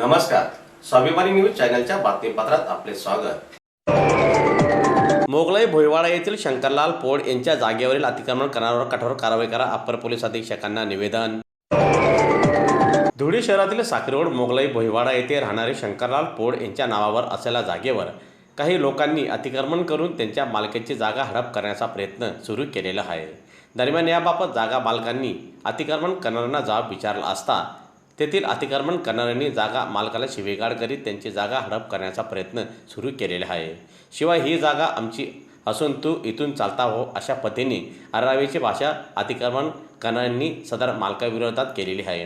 नमस्कार. स्वाभिमानी न्यूज चॅनलच्या बातमीपत्रात आपले स्वागत. मोगलाई भोईवाडा येथील शंकरलाल पोड यांच्या जागेवरील अतिक्रमण करणाऱ्यावर कठोर कारवाई करा अप्पर पोलीस अधीक्षकांना निवेदन. धुळे शहरातील साखरेवड मोगलाई भोईवाडा येथे राहणारे शंकरलाल पोड यांच्या नावावर असलेल्या जागेवर काही लोकांनी अतिक्रमण करून त्यांच्या मालकीची जागा हडप करण्याचा प्रयत्न सुरू केलेला आहे. दरम्यान याबाबत जागा मालकांनी अतिक्रमण करणाऱ्यांना जबाब विचारला असता तेथील अतिक्रमण करणाऱ्यांनी जागा मालकाला शिवेगाळ करीत त्यांची जागा हडप करण्याचा प्रयत्न सुरू केलेला आहे. शिवाय ही जागा आमची असून तू इथून चालता हो अशा पद्धतीने अरावीची भाषा अतिक्रमण करणाऱ्यांनी सदर मालकाविरोधात केलेली आहे.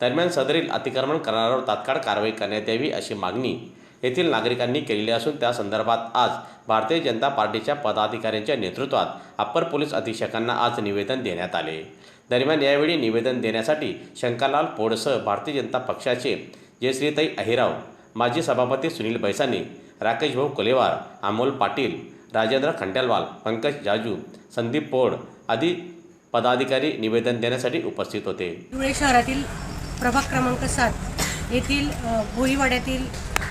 दरम्यान सदरील अतिक्रमण करणाऱ्यावर तात्काळ कारवाई करण्यात यावी अशी मागणी येथील नागरिकांनी केलेले असून त्या संदर्भात आज भारतीय जनता पार्टीच्या पदाधिकाऱ्यांच्या नेतृत्वात अप्पर पोलीस अधीक्षकांना आज निवेदन देण्यात आले. दरम्यान यावेळी निवेदन देण्यासाठी शंकरलाल पोडसह भारतीय जनता पक्षाचे जयश्रीताई अहिराव माजी सभापती सुनील बैसानी राकेश भाऊ कोलेवार अमोल पाटील राजेंद्र खंडेलवाल पंकज जाजू संदीप पोड आदी पदाधिकारी निवेदन देण्यासाठी उपस्थित होते. धुळे शहरातील प्रभाग क्रमांक सात येथील भोईवाड्यातील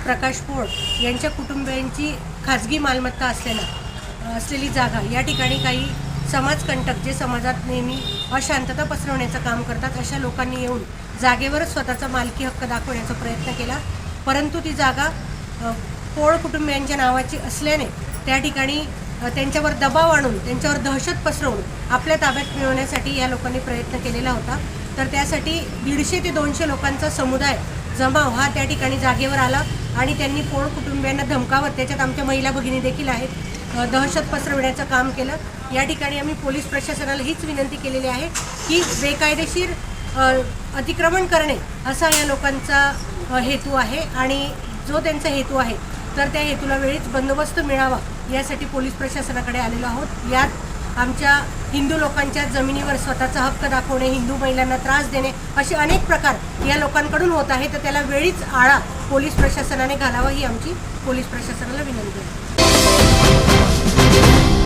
प्रकाश पोळ यांच्या कुटुंबियांची खाजगी मालमत्ता असलेला असलेली जागा या ठिकाणी काही समाजकंटक जे समाजात नेहमी अशांतता पसरवण्याचं काम करतात अशा लोकांनी येऊन जागेवरच स्वतःचा मालकी हक्क दाखवण्याचा प्रयत्न केला. परंतु ती जागा पोळ कुटुंबियांच्या नावाची असल्याने त्या ठिकाणी त्यांच्यावर दबाव आणून त्यांच्यावर दहशत पसरवून आपल्या ताब्यात मिळवण्यासाठी या लोकांनी प्रयत्न केलेला होता. तर त्यासाठी दीडशे ते दोनशे लोकांचा समुदाय जमाव हा त्या ठिकाणी जागेवर आला आणि त्यांनी पोळ कुटुंबियांना धमकावत त्याच्यात आमच्या महिला भगिनी देखील आहेत. दहशत पसरविण्याचं काम केलं. या ठिकाणी आम्ही पोलीस प्रशासनाला हीच विनंती केलेली आहे की बेकायदेशीर अतिक्रमण करणे असा या लोकांचा हेतू आहे आणि जो त्यांचा हेतू आहे तर त्या हेतूला वेळीच बंदोबस्त मिळावा यासाठी पोलीस प्रशासनाकडे आलेलो आहोत. यात आमच्या हिंदू लोकांच्या जमिनीवर स्वतःचा हक्क दाखवणे हिंदू महिलांना त्रास देणे असे अनेक प्रकार या लोकांकडून होत आहे तर त्याला वेळीच आळा पोलीस प्रशासनाने घालावा ही आमची पोलीस प्रशासनाला विनंती आहे.